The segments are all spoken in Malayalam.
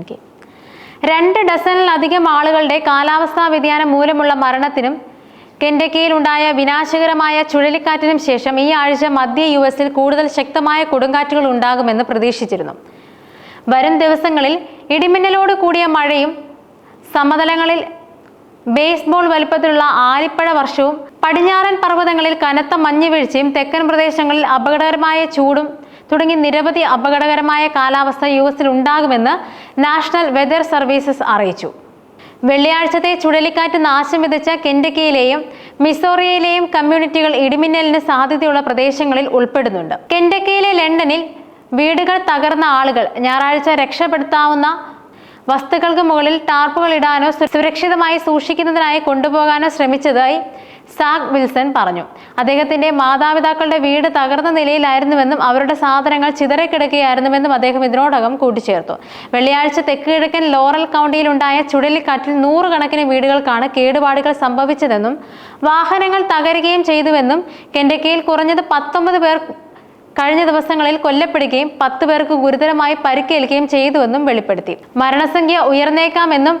ഓക്കെ രണ്ട് ഡസനിലധികം ആളുകളുടെ കാലാവസ്ഥാ വ്യതിയാനം മൂലമുള്ള മരണത്തിനും കെൻഡക്കിയിലുണ്ടായ വിനാശകരമായ ചുഴലിക്കാറ്റിനും ശേഷം ഈ ആഴ്ച മധ്യ യു എസിൽ കൂടുതൽ ശക്തമായ കൊടുങ്കാറ്റുകൾ ഉണ്ടാകുമെന്ന് പ്രതീക്ഷിച്ചിരുന്നു. വരും ദിവസങ്ങളിൽ ഇടിമിന്നലോട് കൂടിയ മഴയും സമതലങ്ങളിൽ ബേസ്ബോൾ വലുപ്പത്തിലുള്ള ആലിപ്പഴ വർഷവും പടിഞ്ഞാറൻ പർവതങ്ങളിൽ കനത്ത മഞ്ഞുവീഴ്ചയും തെക്കൻ പ്രദേശങ്ങളിൽ അപകടകരമായ ചൂടും തുടങ്ങി നിരവധി അപകടകരമായ കാലാവസ്ഥ യു എസിൽ ഉണ്ടാകുമെന്ന് നാഷണൽ വെതർ സർവീസസ് അറിയിച്ചു. വെള്ളിയാഴ്ചത്തെ ചുഴലിക്കാറ്റ് നാശം വിതച്ച കെൻഡക്കിയിലെയും മിസോറിയയിലെയും കമ്മ്യൂണിറ്റികൾ ഇടിമിന്നലിന് സാധ്യതയുള്ള പ്രദേശങ്ങളിൽ ഉൾപ്പെടുന്നുണ്ട്. കെൻഡക്കിയിലെ ലണ്ടനിൽ വീടുകൾ തകർന്ന ആളുകൾ ഞായറാഴ്ച രക്ഷപ്പെടുത്താവുന്ന വസ്തുക്കൾക്ക് മുകളിൽ ടാർപ്പുകൾ ഇടാനോ സുരക്ഷിതമായി സൂക്ഷിക്കുന്നതിനായി കൊണ്ടുപോകാനോ ശ്രമിച്ചതായി സാഗ് വിൽസൺ പറഞ്ഞു. അദ്ദേഹത്തിന്റെ മാതാപിതാക്കളുടെ വീട് തകർന്ന നിലയിലായിരുന്നുവെന്നും അവരുടെ സാധനങ്ങൾ ചിതറിക്കിടക്കുകയായിരുന്നുവെന്നും അദ്ദേഹം ഇതിനോടകം കൂട്ടിച്ചേർത്തു. വെള്ളിയാഴ്ച തെക്ക് കിഴക്കൻ ലോറൽ കൗണ്ടിയിലുണ്ടായ ചുഴലിക്കാറ്റിൽ നൂറുകണക്കിന് വീടുകൾക്കാണ് കേടുപാടുകൾ സംഭവിച്ചതെന്നും വാഹനങ്ങൾ തകരുകയും ചെയ്തുവെന്നും കെൻഡക്കയിൽ കുറഞ്ഞത് പത്തൊമ്പത് പേർ കഴിഞ്ഞ ദിവസങ്ങളിൽ കൊല്ലപ്പെടുകയും പത്ത് പേർക്ക് ഗുരുതരമായി പരിക്കേൽക്കുകയും ചെയ്തുവെന്നും വെളിപ്പെടുത്തി. മരണസംഖ്യ ഉയർന്നേക്കാമെന്നും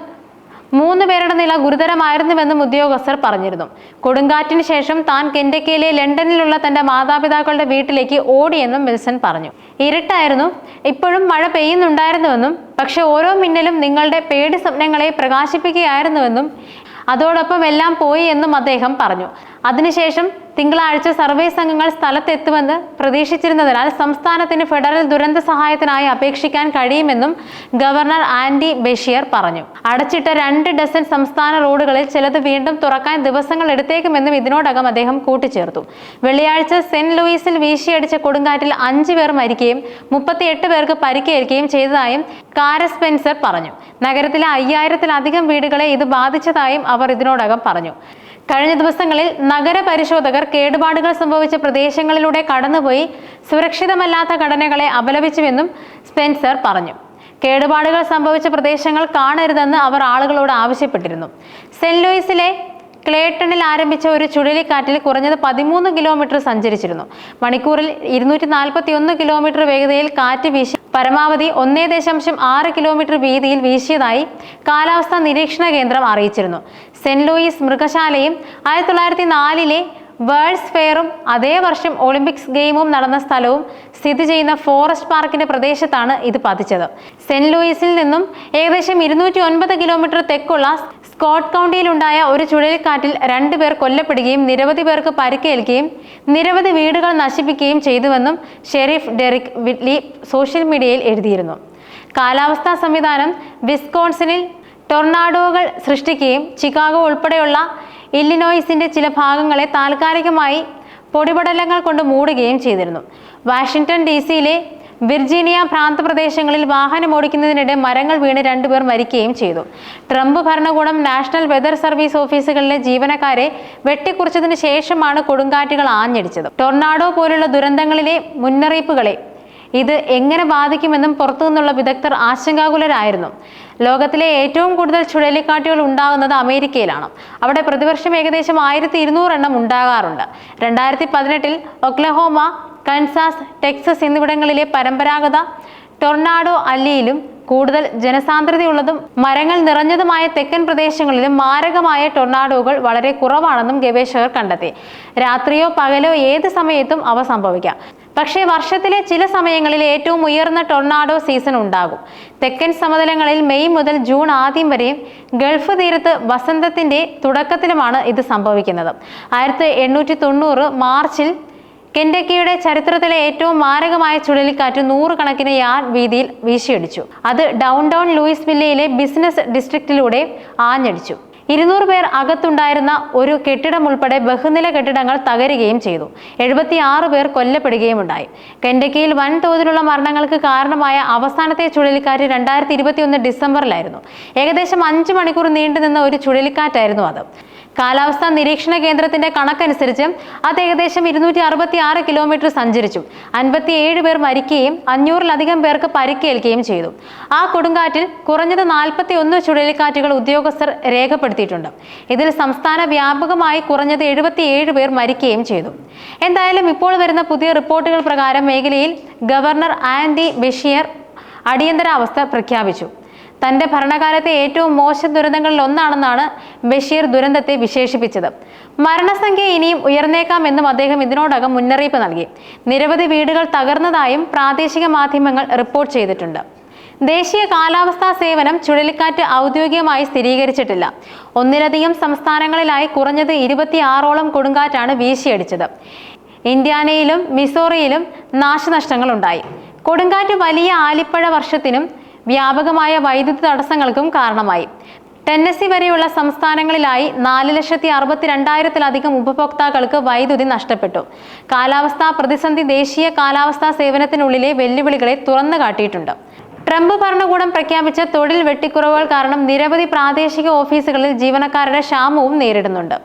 മൂന്ന് പേരുടെ നില ഗുരുതരമായിരുന്നുവെന്നും ഉദ്യോഗസ്ഥർ പറഞ്ഞിരുന്നു. കൊടുങ്കാറ്റിന് ശേഷം താൻ കെൻഡക്കയിലെ ലണ്ടനിലുള്ള തന്റെ മാതാപിതാക്കളുടെ വീട്ടിലേക്ക് ഓടിയെന്നും വിൽസൺ പറഞ്ഞു. ഇരുട്ടായിരുന്നു. ഇപ്പോഴും മഴ പെയ്യുന്നുണ്ടായിരുന്നുവെന്നും പക്ഷെ ഓരോ മിന്നലും നിങ്ങളുടെ പേടി സ്വപ്നങ്ങളെ പ്രകാശിപ്പിക്കുകയായിരുന്നുവെന്നും അതോടൊപ്പം എല്ലാം പോയി എന്നും അദ്ദേഹം പറഞ്ഞു. അതിനുശേഷം തിങ്കളാഴ്ച സർവേ സംഘങ്ങൾ സ്ഥലത്തെത്തുമെന്ന് പ്രതീക്ഷിച്ചിരുന്നതിനാൽ സംസ്ഥാനത്തിന് ഫെഡറൽ ദുരന്ത സഹായത്തിനായി അപേക്ഷിക്കാൻ കഴിയുമെന്നും ഗവർണർ ആന്റി ബഷീർ പറഞ്ഞു. അടച്ചിട്ട രണ്ട് ഡസൻ സംസ്ഥാന റോഡുകളിൽ ചിലത് വീണ്ടും തുറക്കാൻ ദിവസങ്ങൾ എടുത്തേക്കുമെന്നും ഇതിനോടകം അദ്ദേഹം കൂട്ടിച്ചേർത്തു. വെള്ളിയാഴ്ച സെന്റ് ലൂയിസിൽ വീശിയടിച്ച കൊടുങ്കാറ്റിൽ അഞ്ചു പേർ മരിക്കുകയും മുപ്പത്തിയെട്ട് പേർക്ക് പരിക്കേൽക്കുകയും ചെയ്തതായും കാര സ്പെൻസർ പറഞ്ഞു. നഗരത്തിലെ അയ്യായിരത്തിലധികം വീടുകളെ ഇത് ബാധിച്ചതായും അവർ ഇതിനോടകം പറഞ്ഞു. കഴിഞ്ഞ ദിവസങ്ങളിൽ നഗര പരിശോധകർ കേടുപാടുകൾ സംഭവിച്ച പ്രദേശങ്ങളിലൂടെ കടന്നുപോയി സുരക്ഷിതമല്ലാത്ത ഘടനകളെ അപലപിച്ചുവെന്നും സ്പെൻസർ പറഞ്ഞു. കേടുപാടുകൾ സംഭവിച്ച പ്രദേശങ്ങൾ കാണരുതെന്ന് അവർ ആളുകളോട് ആവശ്യപ്പെട്ടിരുന്നു. സെന്റ് ലൂയിസിലെ ക്ലേട്ടണിൽ ആരംഭിച്ച ഒരു ചുഴലിക്കാറ്റിൽ കുറഞ്ഞത് പതിമൂന്ന് കിലോമീറ്റർ സഞ്ചരിച്ചിരുന്നു. മണിക്കൂറിൽ ഇരുന്നൂറ്റി നാൽപ്പത്തി ഒന്ന് കിലോമീറ്റർ വേഗതയിൽ കാറ്റ് വീശി പരമാവധി ഒന്നേ ദശാംശം ആറ് കിലോമീറ്റർ വീതിയിൽ വീശിയതായി കാലാവസ്ഥാ നിരീക്ഷണ കേന്ദ്രം അറിയിച്ചിരുന്നു. സെന്റ് ലൂയിസ് മൃഗശാലയും ആയിരത്തി തൊള്ളായിരത്തി നാലിലെ വേൾഡ്സ് ഫെയറും അതേ വർഷം ഒളിമ്പിക്സ് ഗെയിമും നടന്ന സ്ഥലവും സ്ഥിതി ചെയ്യുന്ന ഫോറസ്റ്റ് പാർക്കിന്റെ പ്രദേശത്താണ് ഇത് പതിച്ചത് സെന്റ് ലൂയിസിൽ നിന്നും ഏകദേശം ഇരുന്നൂറ്റി ഒൻപത് കിലോമീറ്റർ തെക്കുള്ള സ്കോട്ട് കൗണ്ടിയിലുണ്ടായ ഒരു ചുഴലിക്കാറ്റിൽ രണ്ടുപേർ കൊല്ലപ്പെടുകയും നിരവധി പേർക്ക് പരിക്കേൽക്കുകയും നിരവധി വീടുകൾ നശിപ്പിക്കുകയും ചെയ്തുവെന്നും ഷെരീഫ് ഡെറിക് വിറ്റ്ലി സോഷ്യൽ മീഡിയയിൽ എഴുതിയിരുന്നു. കാലാവസ്ഥാ സംവിധാനം വിസ്കോൺസിനിൽ ടൊർണാഡോകൾ സൃഷ്ടിക്കുകയും ചിക്കാഗോ ഉൾപ്പെടെയുള്ള ഇല്ലിനോയിസിന്റെ ചില ഭാഗങ്ങളെ താൽക്കാലികമായി പൊടിപടലങ്ങൾ കൊണ്ട് മൂടുകയും ചെയ്തിരുന്നു. വാഷിംഗ്ടൺ ഡി സിയിലെ വിർജീനിയ പ്രാന്തപ്രദേശങ്ങളിൽ വാഹനം ഓടിക്കുന്നതിനിടെ മരങ്ങൾ വീണ് രണ്ടുപേർ മരിക്കുകയും ചെയ്തു. ട്രംപ് ഭരണകൂടം നാഷണൽ വെതർ സർവീസ് ഓഫീസുകളിലെ ജീവനക്കാരെ വെട്ടിക്കുറിച്ചതിന് ശേഷമാണ് കൊടുങ്കാറ്റുകൾ ആഞ്ഞടിച്ചത്. ടൊർണാഡോ പോലുള്ള ദുരന്തങ്ങളിലെ മുന്നറിയിപ്പുകളെ ഇത് എങ്ങനെ ബാധിക്കുമെന്നും പുറത്തുനിന്നുള്ള വിദഗ്ധർ ആശങ്കാകുലരായിരുന്നു. ലോകത്തിലെ ഏറ്റവും കൂടുതൽ ചുഴലിക്കാറ്റുകൾ ഉണ്ടാകുന്നത് അമേരിക്കയിലാണ്. അവിടെ പ്രതിവർഷം ഏകദേശം ആയിരത്തി ഇരുന്നൂറ് എണ്ണം ഉണ്ടാകാറുണ്ട്. രണ്ടായിരത്തി പതിനെട്ടിൽ ഒക്ലഹോമ കൻസാസ് ടെക്സസ് എന്നിവിടങ്ങളിലെ പരമ്പരാഗത ടൊർണാഡോ അല്ലിയിലും കൂടുതൽ ജനസാന്ദ്രതയുള്ളതും മരങ്ങൾ നിറഞ്ഞതുമായ തെക്കൻ പ്രദേശങ്ങളിലും മാരകമായ ടൊർണാഡോകൾ വളരെ കുറവാണെന്നും ഗവേഷകർ കണ്ടെത്തി. രാത്രിയോ പകലോ ഏത് സമയത്തും അവ സംഭവിക്കാം. പക്ഷേ വർഷത്തിലെ ചില സമയങ്ങളിൽ ഏറ്റവും ഉയർന്ന ടൊർണാഡോ സീസൺ ഉണ്ടാകും. തെക്കൻ സമതലങ്ങളിൽ മെയ് മുതൽ ജൂൺ ആദ്യം വരെയും ഗൾഫ് തീരത്ത് വസന്തത്തിന്റെ തുടക്കത്തിലുമാണ് ഇത് സംഭവിക്കുന്നത്. ആയിരത്തി മാർച്ചിൽ കെൻഡക്കിയുടെ ചരിത്രത്തിലെ ഏറ്റവും മാരകമായ ചുഴലിക്കാറ്റ് നൂറുകണക്കിന് യാർഡ് വീതിയിൽ വീശിയടിച്ചു. അത് ഡൗൺ ടൗൺ ലൂയിസ് വില്ലയിലെ ബിസിനസ് ഡിസ്ട്രിക്റ്റിലൂടെ ആഞ്ഞടിച്ചു. ഇരുന്നൂറ് പേർ അകത്തുണ്ടായിരുന്ന ഒരു കെട്ടിടം ഉൾപ്പെടെ ബഹുനില കെട്ടിടങ്ങൾ തകരുകയും ചെയ്തു. എഴുപത്തി ആറ് പേർ കൊല്ലപ്പെടുകയും ഉണ്ടായി. കെൻഡക്കിയിൽ വൻതോതിലുള്ള മരണങ്ങൾക്ക് കാരണമായ അവസാനത്തെ ചുഴലിക്കാറ്റ് രണ്ടായിരത്തി ഇരുപത്തിയൊന്ന് ഡിസംബറിലായിരുന്നു. ഏകദേശം അഞ്ച് മണിക്കൂർ നീണ്ടുനിന്ന ഒരു ചുഴലിക്കാറ്റായിരുന്നു അത്. കാലാവസ്ഥാ നിരീക്ഷണ കേന്ദ്രത്തിന്റെ കണക്കനുസരിച്ച് അത് ഏകദേശം ഇരുന്നൂറ്റി അറുപത്തി ആറ് കിലോമീറ്റർ സഞ്ചരിച്ചു. അൻപത്തിയേഴ് പേർ മരിക്കുകയും അഞ്ഞൂറിലധികം പേർക്ക് പരിക്കേൽക്കുകയും ചെയ്തു. ആ കൊടുങ്കാറ്റിൽ കുറഞ്ഞത് നാൽപ്പത്തി ഒന്ന് ചുഴലിക്കാറ്റുകൾ ഉദ്യോഗസ്ഥർ രേഖപ്പെടുത്തിയിട്ടുണ്ട്. ഇതിൽ സംസ്ഥാന വ്യാപകമായി കുറഞ്ഞത് എഴുപത്തിയേഴ് പേർ മരിക്കുകയും ചെയ്തു. എന്തായാലും ഇപ്പോൾ വരുന്ന പുതിയ റിപ്പോർട്ടുകൾ പ്രകാരം മേഖലയിൽ ഗവർണർ ആൻഡി ബഷീർ അടിയന്തരാവസ്ഥ പ്രഖ്യാപിച്ചു. തന്റെ ഭരണകാലത്തെ ഏറ്റവും മോശം ദുരന്തങ്ങളിൽ ഒന്നാണെന്നാണ് ബഷീർ ദുരന്തത്തെ വിശേഷിപ്പിച്ചത്. മരണസംഖ്യ ഇനിയും ഉയർന്നേക്കാമെന്നും അദ്ദേഹം ഇതിനോടകം മുന്നറിയിപ്പ് നൽകി. നിരവധി വീടുകൾ തകർന്നതായും പ്രാദേശിക മാധ്യമങ്ങൾ റിപ്പോർട്ട് ചെയ്തിട്ടുണ്ട്. ദേശീയ കാലാവസ്ഥാ സേവനം ചുഴലിക്കാറ്റ് ഔദ്യോഗികമായി സ്ഥിരീകരിച്ചിട്ടില്ല. ഒന്നിലധികം സംസ്ഥാനങ്ങളിലായി കുറഞ്ഞത് ഇരുപത്തിയാറോളം കൊടുങ്കാറ്റാണ് വീശിയടിച്ചത്. ഇന്ത്യാനയിലും മിസോറിയിലും നാശനഷ്ടങ്ങളുണ്ടായി. കൊടുങ്കാറ്റ് വലിയ ആലിപ്പഴ വർഷത്തിനും വ്യാപകമായ വൈദ്യുതി തടസ്സങ്ങൾക്കും കാരണമായി. ടെന്നസി വരെയുള്ള സംസ്ഥാനങ്ങളിലായി നാല് ലക്ഷത്തി അറുപത്തി രണ്ടായിരത്തിലധികം ഉപഭോക്താക്കൾക്ക് വൈദ്യുതി നഷ്ടപ്പെട്ടു. കാലാവസ്ഥാ പ്രതിസന്ധി ദേശീയ കാലാവസ്ഥാ സേവനത്തിനുള്ളിലെ വെല്ലുവിളികളെ തുറന്നു കാട്ടിയിട്ടുണ്ട്. ട്രംപ് ഭരണകൂടം പ്രഖ്യാപിച്ച തൊഴിൽ വെട്ടിക്കുറവുകൾ കാരണം നിരവധി പ്രാദേശിക ഓഫീസുകളിൽ ജീവനക്കാരുടെ ക്ഷാമവും നേരിടുന്നുണ്ട്.